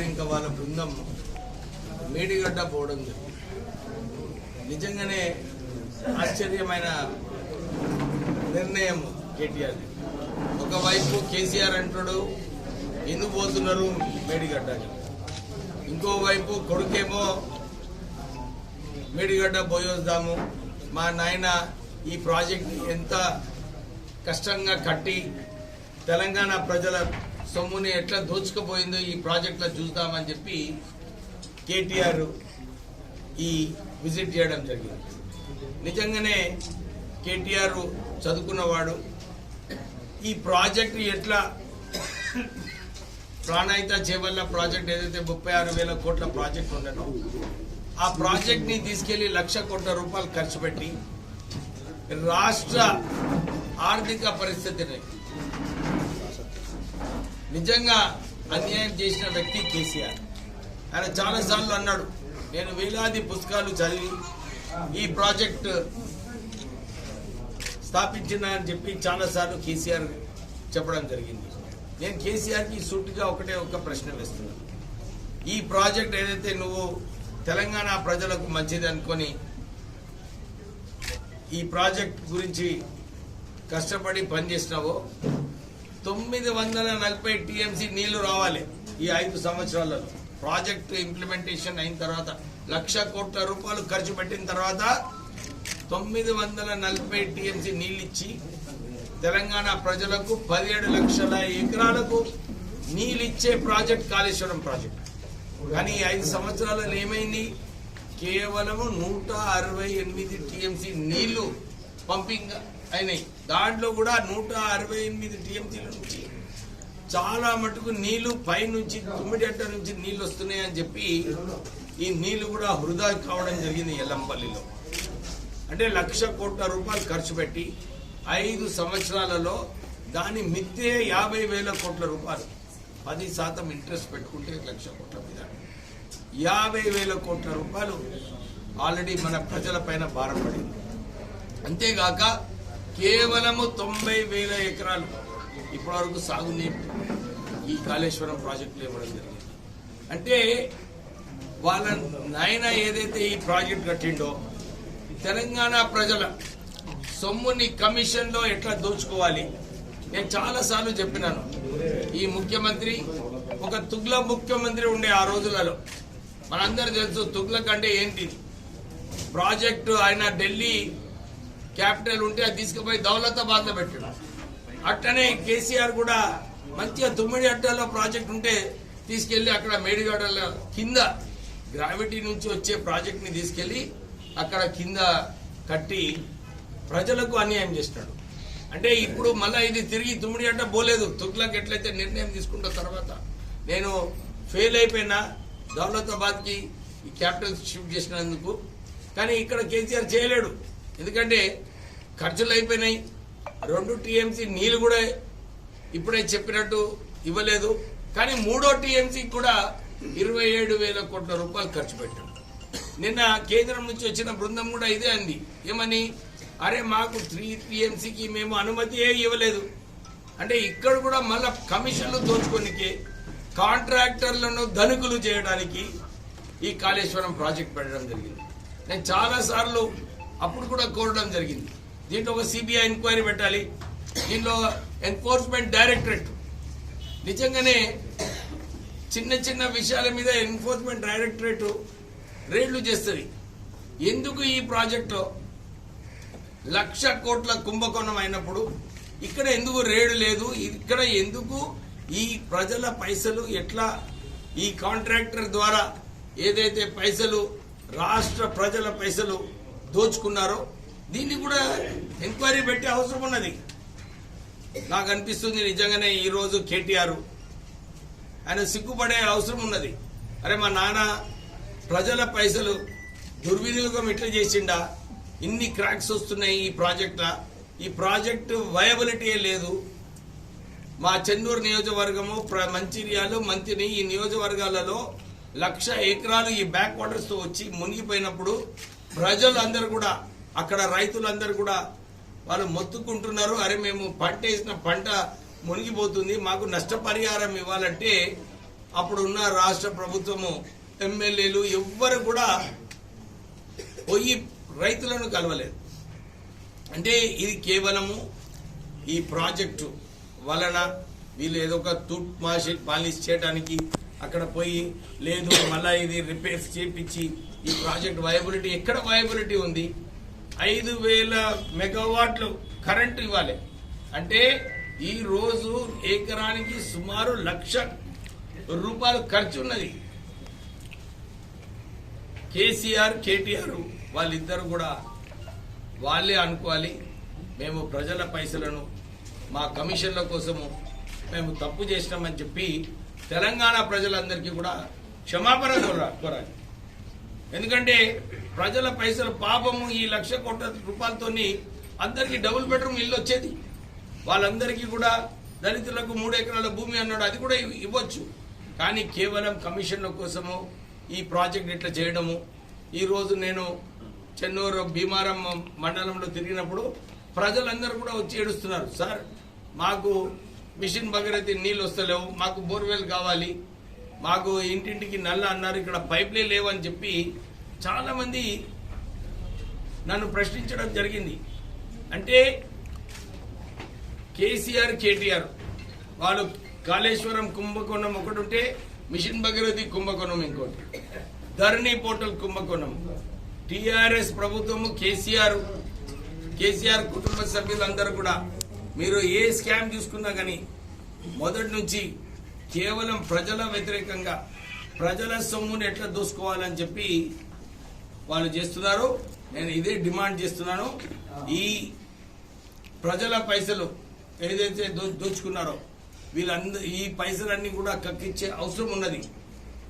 గారు ఇంకా వాళ్ళ బృందం మేడిగడ్డ పోవడం జరిగింది. నిజంగానే ఆశ్చర్యమైన నిర్ణయం కేటీఆర్. ఒకవైపు కేసీఆర్ అంటాడు ఎందుకు పోతున్నారు మేడిగడ్డ ఇంకోవైపు కొడుకేమో మేడిగడ్డ పోయొద్దాము మా నాయన ఈ ప్రాజెక్ట్ ఎంత కష్టంగా కట్టి తెలంగాణ ప్రజల సొమ్ముని ఎట్లా దోచుకుపోయిందో ఈ ప్రాజెక్ట్లో చూద్దామని చెప్పి కేటీఆర్ ఈ విజిట్ చేయడం జరిగింది. నిజంగానే కేటీఆర్ చదువుకున్నవాడు. ఈ ప్రాజెక్ట్ ఎట్లా ప్రాణాయిత చేవల్ల ప్రాజెక్ట్ ఏదైతే ముప్పై ఆరు వేల కోట్ల ప్రాజెక్ట్ ఉండనో ఆ ప్రాజెక్ట్ని తీసుకెళ్ళి లక్ష కోట్ల రూపాయలు ఖర్చు పెట్టి రాష్ట్ర ఆర్థిక పరిస్థితిని నిజంగా అన్యాయం చేసిన వ్యక్తి కేసీఆర్. ఆయన చాలాసార్లు అన్నాడు నేను వేలాది పుస్తకాలు చదివి ఈ ప్రాజెక్ట్ స్థాపించిన అని చెప్పి చాలాసార్లు కేసీఆర్ చెప్పడం జరిగింది. నేను కేసీఆర్కి సూటిగా ఒకటే ఒక ప్రశ్న వేస్తున్నాను. ఈ ప్రాజెక్ట్ ఏదైతే నువ్వు తెలంగాణ ప్రజలకు మంచిది అనుకొని ఈ ప్రాజెక్ట్ గురించి కష్టపడి పనిచేసినావో తొమ్మిది వందల నలభై టీఎంసీ నీళ్ళు రావాలి ఈ ఐదు సంవత్సరాలలో. ప్రాజెక్ట్ ఇంప్లిమెంటేషన్ అయిన తర్వాత లక్ష కోట్ల రూపాయలు ఖర్చు పెట్టిన తర్వాత తొమ్మిది వందల నలభై టీఎంసీ నీళ్ళిచ్చి తెలంగాణ ప్రజలకు పదిహేడు లక్షల ఎకరాలకు నీళ్ళిచ్చే ప్రాజెక్ట్ కాళేశ్వరం ప్రాజెక్ట్. కానీ ఈ ఐదు సంవత్సరాలలో ఏమైంది? కేవలము నూట అరవై ఎనిమిది టీఎంసీ నీళ్ళు పంపింగ్ అయినాయి. దాంట్లో కూడా నూట అరవై ఎనిమిది టీఎంసీల నుంచి చాలా మటుకు నీళ్ళు పై నుంచి తుమ్మిడెట్ట నుంచి నీళ్ళు వస్తున్నాయి అని చెప్పి ఈ నీళ్ళు కూడా వృధా కావడం జరిగింది ఎల్లంపల్లిలో. అంటే లక్ష కోట్ల రూపాయలు ఖర్చు పెట్టి ఐదు సంవత్సరాలలో దాని మిత్తే యాభై వేల కోట్ల రూపాయలు. పది శాతం ఇంట్రెస్ట్ పెట్టుకుంటే లక్ష కోట్ల మీద. యాభై వేల కోట్ల రూపాయలు ఆల్రెడీ మన ప్రజల పైన భారం పడింది. అంతేగాక కేవలము తొంభై వేల ఎకరాలు ఇప్పటివరకు సాగునీరు ఈ కాళేశ్వరం ప్రాజెక్టులో ఇవ్వడం జరిగింది. అంటే వాళ్ళ నాయన ఏదైతే ఈ ప్రాజెక్ట్ కట్టిండో తెలంగాణ ప్రజల సొమ్ముని కమిషన్లో ఎట్లా దోచుకోవాలి? నేను చాలాసార్లు చెప్పినాను. ఈ ముఖ్యమంత్రి ఒక తుగ్ల ముఖ్యమంత్రి ఉండే ఆ రోజులలో మనందరూ తెలుసు తుగ్లక్ అంటే ఏంటి ప్రాజెక్టు ఆయన ఢిల్లీ క్యాపిటల్ ఉంటే అది తీసుకుపోయి దౌలతాబాద్లో పెట్టాడు. అట్లనే కేసీఆర్ కూడా మంచిగా తుమ్మిడి అడ్డల్లో ప్రాజెక్ట్ ఉంటే తీసుకెళ్ళి అక్కడ మేడిగడల కింద గ్రావిటీ నుంచి వచ్చే ప్రాజెక్ట్ని తీసుకెళ్ళి అక్కడ కింద కట్టి ప్రజలకు అన్యాయం చేసినాడు అంటే ఇప్పుడు మళ్ళా ఇది తిరిగి తుమ్మిడి అడ్డ పోలేదు. తుగ్లక్ ఎట్లయితే నిర్ణయం తీసుకుంటా తర్వాత నేను ఫెయిల్ అయిపోయినా దౌలతాబాద్కి ఈ క్యాపిటల్ షిఫ్ట్ చేసినందుకు. కానీ ఇక్కడ కేసీఆర్ చేయలేడు. ఎందుకంటే ఖర్చులు అయిపోయినాయి. రెండు టీఎంసీ నీళ్ళు కూడా ఇప్పుడే చెప్పినట్టు ఇవ్వలేదు. కానీ మూడో టీఎంసీ కూడా ఇరవై ఏడు వేల కోట్ల రూపాయలు ఖర్చు పెట్టాడు నిన్న కేంద్రం నుంచి వచ్చిన బృందం కూడా ఇదే అంది. ఏమని? అరే మాకు త్రీ టీఎంసీకి మేము అనుమతి ఇవ్వలేదు. అంటే ఇక్కడ కూడా మళ్ళా కమిషన్లు దోచుకోనికి కాంట్రాక్టర్లను ధనుకులు చేయడానికి ఈ కాళేశ్వరం ప్రాజెక్ట్ పెట్టడం జరిగింది. నేను చాలాసార్లు అప్పుడు కూడా కోరడం జరిగింది. దీంట్లో ఒక సిబిఐ ఎంక్వైరీ పెట్టాలి. దీనిలో ఎన్ఫోర్స్మెంట్ డైరెక్టరేట్ నిజంగానే చిన్న చిన్న విషయాల మీద ఎన్ఫోర్స్మెంట్ డైరెక్టరేట్ రేడ్లు చేస్తుంది. ఎందుకు ఈ ప్రాజెక్టులో లక్ష కోట్ల కుంభకోణం అయినప్పుడు ఇక్కడ ఎందుకు రేడు లేదు? ఇక్కడ ఎందుకు ఈ ప్రజల పైసలు ఎట్లా ఈ కాంట్రాక్టర్ ద్వారా ఏదైతే పైసలు రాష్ట్ర ప్రజల పైసలు దోచుకున్నారో దీన్ని కూడా ఎంక్వైరీ పెట్టే అవసరం ఉన్నది. నాకు అనిపిస్తుంది నిజంగానే ఈరోజు కేటీఆర్ ఆయన సిగ్గుపడే అవసరం ఉన్నది. అరే మా నాన్న ప్రజల పైసలు దుర్వినియోగం ఎట్లా చేసిండా? ఇన్ని క్రాక్స్ వస్తున్నాయి ఈ ప్రాజెక్ట్ ఈ ప్రాజెక్టు వయబిలిటీ లేదు. మా చెన్నూరు నియోజకవర్గము ప్ర- మంచిర్యాలు మంత్రిని ఈ నియోజకవర్గాలలో లక్ష ఎకరాలు ఈ బ్యాక్ వాటర్స్తో వచ్చి మునిగిపోయినప్పుడు ప్రజలందరూ కూడా అక్కడ రైతులందరూ కూడా వాళ్ళు మొత్తుకుంటున్నారు. అరే మేము పంట వేసిన పంట మునిగిపోతుంది మాకు నష్టపరిహారం ఇవ్వాలంటే అప్పుడు ఉన్న రాష్ట్ర ప్రభుత్వము ఎమ్మెల్యేలు ఎవ్వరు కూడా పోయి రైతులను కలవలేదు. అంటే ఇది కేవలము ఈ ప్రాజెక్టు వలన వీళ్ళు ఏదో ఒక తూట్ మాషి పాలిష్ చేయడానికి అక్కడ పోయి లేదు మళ్ళీ ఇది రిపేర్స్ చేపించి ఈ ప్రాజెక్ట్ వయబిలిటీ ఎక్కడ వయబిలిటీ ఉంది? ఐదు వేల మెగావాట్లు కరెంటు ఇవ్వాలి. అంటే ఈ రోజు ఎకరానికి సుమారు లక్ష రూపాయలు ఖర్చు ఉన్నది. కేసీఆర్ కేటీఆర్ వాళ్ళిద్దరు కూడా వాళ్ళే అనుకోవాలి. మేము ప్రజల పైసలను మా కమిషన్ల కోసము మేము తప్పు చేసినామని చెప్పి తెలంగాణ ప్రజలందరికీ కూడా క్షమాపణ కోరాలి. ఎందుకంటే ప్రజల పైసలు పాపము ఈ లక్ష కోట్ల రూపాయలతోని అందరికీ డబుల్ బెడ్రూమ్ ఇల్లు వచ్చేది. వాళ్ళందరికీ కూడా దళితులకు మూడు ఎకరాల భూమి అన్నాడు అది కూడా ఇవ్వచ్చు. కానీ కేవలం కమిషన్ల కోసము ఈ ప్రాజెక్ట్ ఇట్లా చేయడము. ఈరోజు నేను చెన్నూరు భీమారం మండలంలో తిరిగినప్పుడు ప్రజలందరూ కూడా వచ్చి ఏడుస్తున్నారు సార్ మాకు మిషన్ భగీరథి నీళ్ళు వస్తలేవు మాకు బోర్వెల్ కావాలి మాకు ఇంటింటికి నల్ల అన్నారు ఇక్కడ పైప్లే లేవని చెప్పి చాలామంది నన్ను ప్రశ్నించడం జరిగింది. అంటే కేసీఆర్ కేటీఆర్ వాళ్ళు కాళేశ్వరం కుంభకోణం ఒకటి ఉంటే మిషన్ భగీరథి కుంభకోణం ఇంకోటి ధరణి పోర్టల్ కుంభకోణం టీఆర్ఎస్ ప్రభుత్వము కేసీఆర్ కేసీఆర్ కుటుంబ సభ్యులందరూ కూడా మీరు ఏ స్కామ్ చూసుకున్నా కానీ మొదటి నుంచి కేవలం ప్రజల వ్యతిరేకంగా ప్రజల సొమ్ముని ఎట్లా దోసుకోవాలని చెప్పి వాళ్ళు చేస్తున్నారు. నేను ఇదే డిమాండ్ చేస్తున్నాను. ఈ ప్రజల పైసలు ఏదైతే దో- దోచుకున్నారో వీళ్ళందరూ ఈ పైసలన్నీ కూడా కక్కిచ్చే అవసరం ఉన్నది.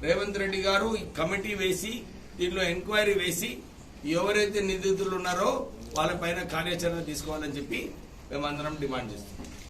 రేవంత్ రెడ్డి గారు ఈ కమిటీ వేసి దీనిలో ఎంక్వైరీ వేసి ఎవరైతే నిందితులు ఉన్నారో వాళ్ళపైన కార్యాచరణ తీసుకోవాలని చెప్పి మేమందరం డిమాండ్ చేస్తున్నాం.